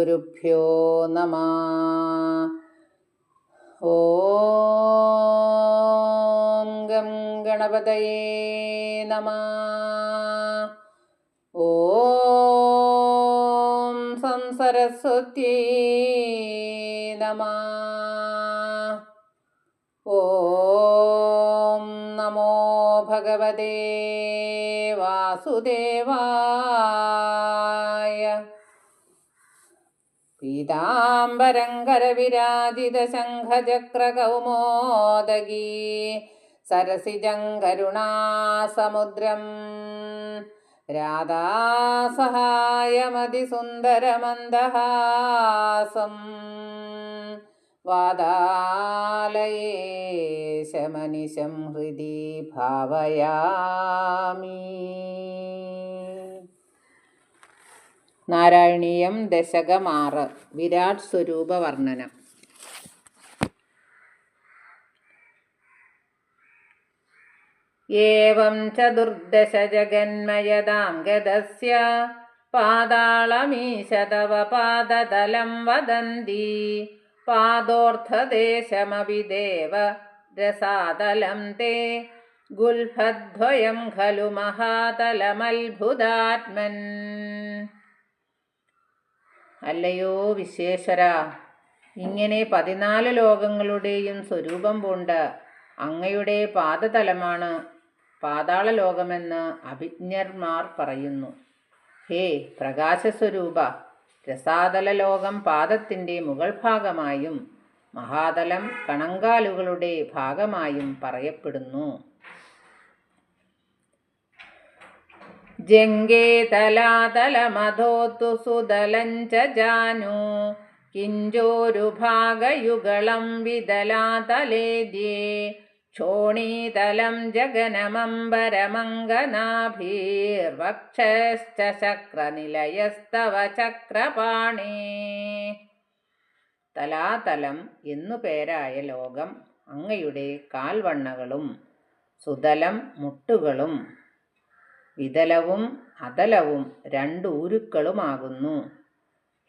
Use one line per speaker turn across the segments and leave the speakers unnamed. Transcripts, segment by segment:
ഗുരുഭ്യോ നമ. ഓം ഗം ഗണപതയേ നമ. ഓം സംസരസ്വത്യേ നമ. ഓം നമോ ഭഗവതേ വാസുദേവായ പീതാംബരം കരവിരാജിതശംഖചക്രകൗമോദഗീ സരസിജം കരുണാസമുദ്രം രാധാസഹായമതിസുന്ദരമന്ദഹാസം വാദാലയേശമനിശം ഹൃദി ഭാവയാമി. നാരായണീയം ദശകമാറ്. വിരാട് സ്വരൂപ വർണനം ഏവം ചതുർദശ ജഗന്മയതാം ഗതസ്യ പാതാളമീശതവ പാദതലം വദന്തി. പാദോർത്ഥദേശമപി ദേവ രസാതലം തേ. ഗുൽഫദ്വയം ഖലു മഹാതലമത്ഭുതാത്മൻ. അല്ലയോ വിശ്വേശ്വര ഇങ്ങനെ പതിനാല് ലോകങ്ങളുടെയും സ്വരൂപം പൂണ്ട അങ്ങയുടെ പാദതലമാണ് പാതാള ലോകമെന്ന് അഭിജ്ഞർമാർ പറയുന്നു. ഹേ പ്രകാശസ്വരൂപ രസാതല ലോകം പാദത്തിന്റെ മുകൾ ഭാഗമായും മഹാതലം കണങ്കാലുകളുടെ ഭാഗമായും പറയപ്പെടുന്നു. ജംഗേ തലാതലമധോത്തു സുതലഞ്ച ജാനു. കിഞ്ചോരുഭാഗയുഗളം വിതലാതലേദ്യേ ക്ഷോണീതലം ജഗനമംബരമംഗനാഭീർവക്ഷശ്ച ചക്രനിലയസ്തവ ചക്രപാണേ. തലാതലം എന്നു പേരായ ലോകം അങ്ങയുടെ കാൽവണ്ണകളും സുതലം മുട്ടുകളും വിതലവും അതലവും രണ്ട് ഊരുക്കളുമാകുന്നു.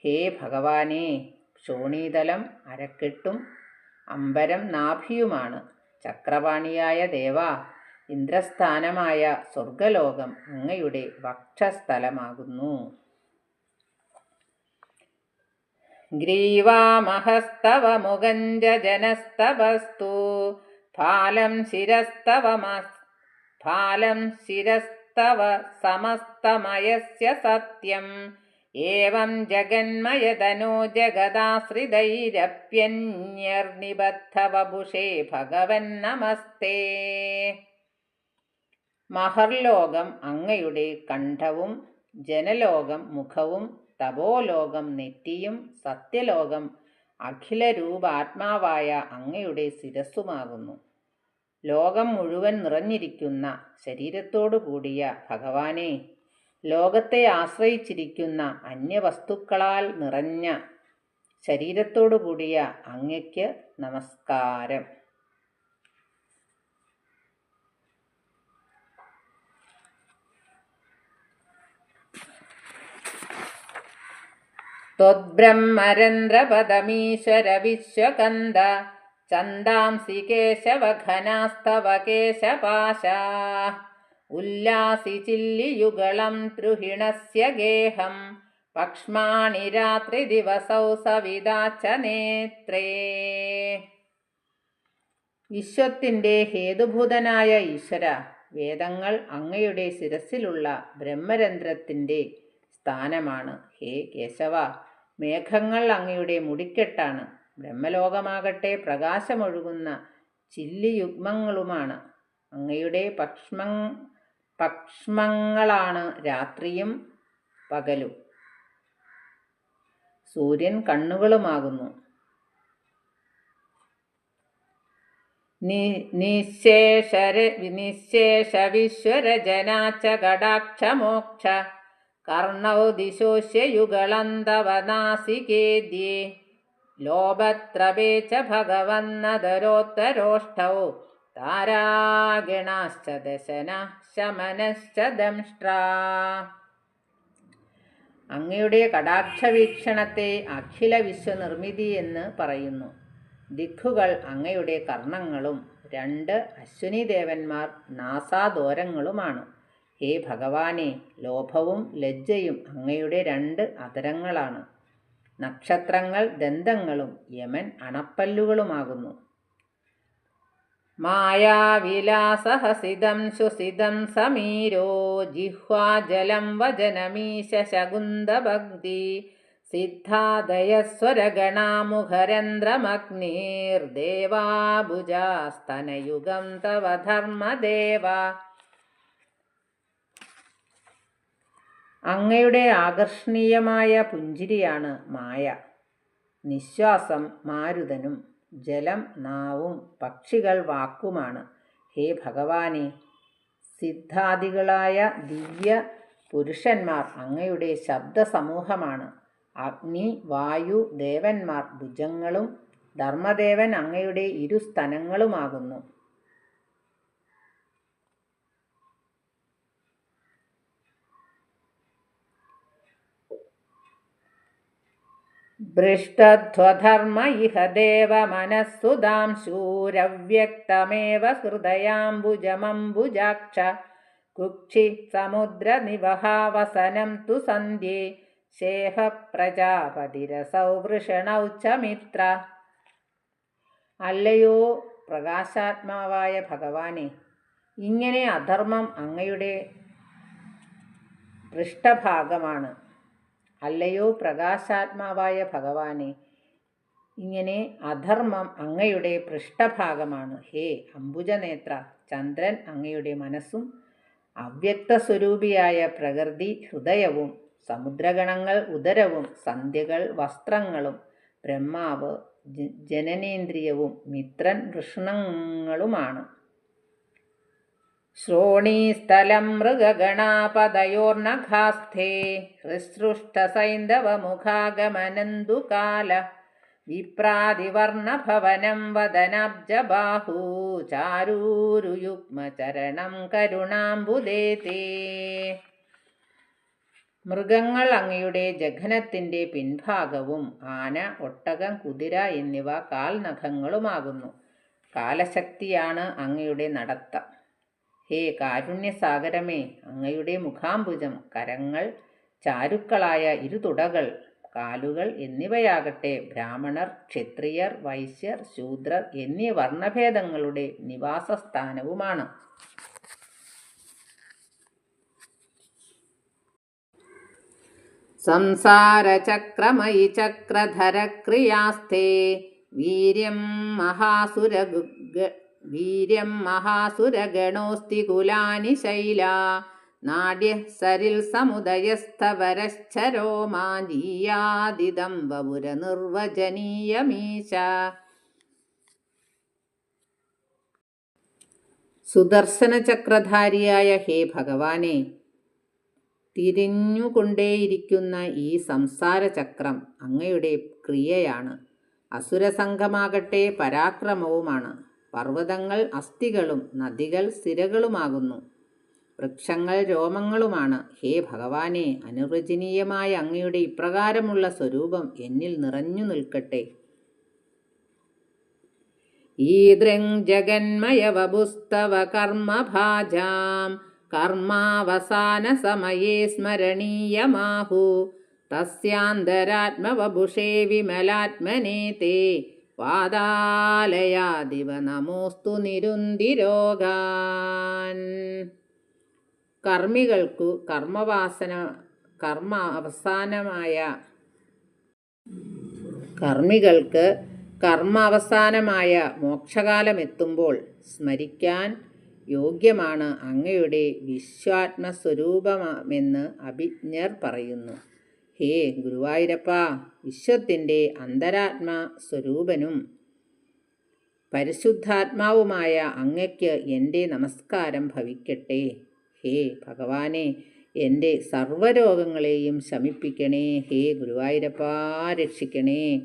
ഹേ ഭഗവാനേ ശോണീതലം അരക്കെട്ടും അമ്പരം നാഭിയുമാണ്. ചക്രപാണിയായ ദേവ ഇന്ദ്രസ്ഥാനമായ സ്വർഗലോകം അങ്ങയുടെ വക്ഷസ്ഥലമാകുന്നു. ഗ്രീവാമഹസ്തവ മുഖഞ്ജനസ്തവസ്തു ഫാലം ശിരസ്തവമസ് ഫാലം ശിരസ്തവ സമസ്തമയസ്യ സത്യം ഏവം ജഗന്മയതനോ ജഗദാശ്രിതൈരപ്യന്യർനിബദ്ധവഭുഷേ ഭഗവൻ നമസ്തേ മഹർലോകം അങ്ങയുടെ കണ്ഠവും ജനലോകം മുഖവും തപോലോകം നെറ്റിയും സത്യലോകം അഖിലരൂപാത്മാവായ അങ്ങയുടെ ശിരസ്സുമാകുന്നു. ലോകം മുഴുവൻ നിറഞ്ഞിരിക്കുന്ന ശരീരത്തോടു കൂടിയ ഭഗവാനെ ലോകത്തെ ആശ്രയിച്ചിരിക്കുന്ന അന്യവസ്തുക്കളാൽ നിറഞ്ഞ ശരീരത്തോടു കൂടിയ അങ്ങയ്ക്ക് നമസ്കാരം त्वद्ब्रह्मरन्ध्रपदमीश्वर विश्वकन्द ചന്ദാംസി കേശവഘനാസ്തവ കേശപാശ ഉല്ലാസി ചില്ലിയുഗളം ത്രുഹിണസ്യ ഗേഹം. പക്ഷ്മാണി രാത്രി ദിവസൗ സവിതാച്ച നേത്രേ. വിശ്വത്തിന്റെ ഹേതുഭൂതനായ ഈശ്വര വേദങ്ങൾ അങ്ങയുടെ ശിരസിലുള്ള ബ്രഹ്മരന്ധ്രത്തിന്റെ സ്ഥാനമാണ്. ഹേ കേശവ മേഘങ്ങൾ അങ്ങയുടെ മുടിക്കെട്ടാണ്. ബ്രഹ്മലോകമാകട്ടെ പ്രകാശമൊഴുകുന്ന ചില്ലിയുഗ്മങ്ങളുമാണ്. അങ്ങയുടെ പക്ഷ്മ പക്ഷ്മങ്ങളാണ് രാത്രിയും പകലും. സൂര്യൻ കണ്ണുകളുമാകുന്നു. നിശേഷര നിശേഷ വിശ്വരജനാച്ച കടാക്ഷമോക്ഷ. കർണൗ ദിശോഷ്യയുഗളന്തവനാസികേദ്യേ ലോഭത്രപേ ച ഭഗവന്നതരോത്തരോഷ്ടൗ താരാഗിണാശ്ച ദശന ശമനശ്ച ദംഷ്ട്ര അങ്ങയുടെ കടാക്ഷവീക്ഷണത്തെ അഖില വിശ്വനിർമ്മിതി എന്ന് പറയുന്നു. ദിഖുകൾ അങ്ങയുടെ കർണങ്ങളും രണ്ട് അശ്വിനി ദേവന്മാർ നാസാദോരങ്ങളുമാണ്. ഹേ ഭഗവാനെ ലോഭവും ലജ്ജയും അങ്ങയുടെ രണ്ട് അതരങ്ങളാണ്. നക്ഷത്രങ്ങൾ ദന്തങ്ങളും യമൻ അണപ്പല്ലുകളുമാകുന്നു. മായാവിലാസഹസിതം ശുസിതം സമീരോ ജിഹ്വാജലം വചനമീശ ശകുന്തഭക്തി സിദ്ധാദയസ്വരഗണാമുഖരന്ധ്രമഗ്നീർദേവാഭുജാസ്തനയുഗം തവ ധർമ്മദേവ അങ്ങയുടെ ആകർഷണീയമായ പുഞ്ചിരിയാണ് മായ. നിശ്വാസം മാരുതനും ജലം നാവും പക്ഷികൾ വാക്കുമാണ്. ഹേ ഭഗവാനെ സിദ്ധാദികളായ ദിവ്യ പുരുഷന്മാർ അങ്ങയുടെ ശബ്ദസമൂഹമാണ്. അഗ്നി വായു ദേവന്മാർ ഭുജങ്ങളും ധർമ്മദേവൻ അങ്ങയുടെ ഇരു സ്തനങ്ങളുമാകുന്നു. ഭൃഷ്ടധ്വധർമ്മ ഇഹ ദേവമനസ്സുതാം ശൂരവ്യക്തമേവ ഹൃദയാംബുജമംബുജാക്ഷ കുക്ഷി സമുദ്രനിവഹാവസനം തു സന്ധ്യേ ശേഹ പ്രജാപതിരസൗ വൃഷണൗ ച മിത്ര. അല്ലയോ പ്രകാശാത്മാവായ ഭഗവാനെ ഇങ്ങനെ അധർമ്മം അങ്ങയുടെ പൃഷ്ഠഭാഗമാണ്. അല്ലയോ പ്രകാശാത്മാവായ ഭഗവാനെ? ഇങ്ങനെ അധർമ്മം അങ്ങയുടെ പൃഷ്ഠഭാഗമാണ്. ഹേ അംബുജനേത്ര ചന്ദ്രൻ അങ്ങയുടെ മനസ്സും അവ്യക്ത സ്വരൂപിയായ പ്രകൃതി ഹൃദയവും സമുദ്രഗണങ്ങൾ ഉദരവും സന്ധ്യകൾ വസ്ത്രങ്ങളും ബ്രഹ്മാവ് ജനനേന്ദ്രിയവും മിത്രൻ വൃഷ്ണങ്ങളുമാണ്. ശ്രോണീസ്ഥലം മൃഗഗണാപതയോർണഘാസ്ഥേ ഹൃസൃഷ്ടസൈന്ധവമുഖാഗമനന്തുകാല വിപ്രാതിവർണഭവനം വദനബ്ജബാഹു ചാരൂരുയുഗ്മചരണം കരുണാംബുദേതേ മൃഗങ്ങൾ അങ്ങയുടെ ജഘനത്തിന്റെ പിൻഭാഗവും ആന ഒട്ടകം കുതിര എന്നിവ കാൽനഖങ്ങളുമാകുന്നു. കാലശക്തിയാണ് അങ്ങയുടെ നടത്തം. ഹേ കാരുണ്യസാഗരമേ അങ്ങയുടെ മുഖാംബുജം കരങ്ങൾ ചാരുക്കളായ ഇരുതുടകൾ കാലുകൾ എന്നിവയാകട്ടെ ബ്രാഹ്മണർ ക്ഷത്രിയർ വൈശ്യർ ശൂദ്രർ എന്നീ വർണഭേദങ്ങളുടെ നിവാസസ്ഥാനവുമാണ്. സംസാരചക്രമയി ചക്രധരക്രിയാസ്ഥേ വീര്യം മഹാസുരഗു വീര്യം മഹാസുരഗണോസ്തി കുലാനി ശൈല. നാട്യ സരിൽ സമുദയസ്ഥവരശ്ചരോ മാജീയാദിതം വപുര നിർവചനീയമീശ സുദർശന ചക്രധാരിയായ ഹേ ഭഗവാനെ തിരിഞ്ഞുകൊണ്ടേയിരിക്കുന്ന ഈ സംസാര ചക്രം അങ്ങയുടെ ക്രിയയാണ്. അസുരസംഘമാകട്ടെ പരാക്രമവുമാണ്. പർവതങ്ങൾ അസ്ഥികളും നദികൾ സിരകളുമാകുന്നു. വൃക്ഷങ്ങൾ രോമങ്ങളുമാണ്. ഹേ ഭഗവാനെ അനുവചനീയമായ അങ്ങയുടെ ഇപ്രകാരമുള്ള സ്വരൂപം എന്നിൽ നിറഞ്ഞു നിൽക്കട്ടെ. ഈദൃങ് ജഗന്മയവപുസ്തവ കർമ്മഭാജാം. കർമാവസാന സമയേ സ്മരണീയമാഹു. തസ്യാന്തരാത്മവപുഷേ വിമലാത്മനേ തേ പാതാലയാദിവ നമോസ്തു നിരുന്തിരോഗാൻ കർമ്മികൾക്കു കർമ്മവാസന കർമ്മ അവസാനമായ കർമ്മികൾക്ക് കർമ്മ അവസാനമായ മോക്ഷകാലം എത്തുമ്പോൾ സ്മരിക്കാൻ യോഗ്യമാണ് അങ്ങയുടെ വിശ്വാത്മസ്വരൂപമെന്ന് അഭിജ്ഞർ പറയുന്നു. ഹേ ഗുരുവായൂരപ്പ വിശ്വത്തിന്റെ അന്തരാത്മാ സ്വരൂപനും. പരിശുദ്ധാത്മാവുമായ അങ്ങയ്ക്ക് എന്റെ നമസ്കാരം ഭവിക്കട്ടെ. ഹേ ഭഗവാനെ എന്റെ സർവരോഗങ്ങളെയും ശമിപ്പിക്കണേ. ഹേ ഗുരുവായൂരപ്പ രക്ഷിക്കണേ.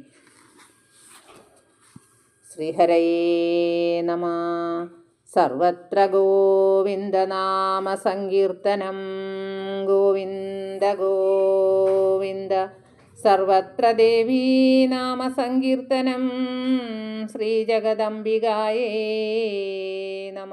ശ്രീഹരയേ നമ. സർവത്ര ഗോവിന്ദനാമ സങ്കീർത്തനം ഗോവിന്ദ ഗോവിന്ദ. സർവത്ര ദേവീ നാമസങ്കീർത്തനം. ശ്രീജഗദംബികായേ നമ.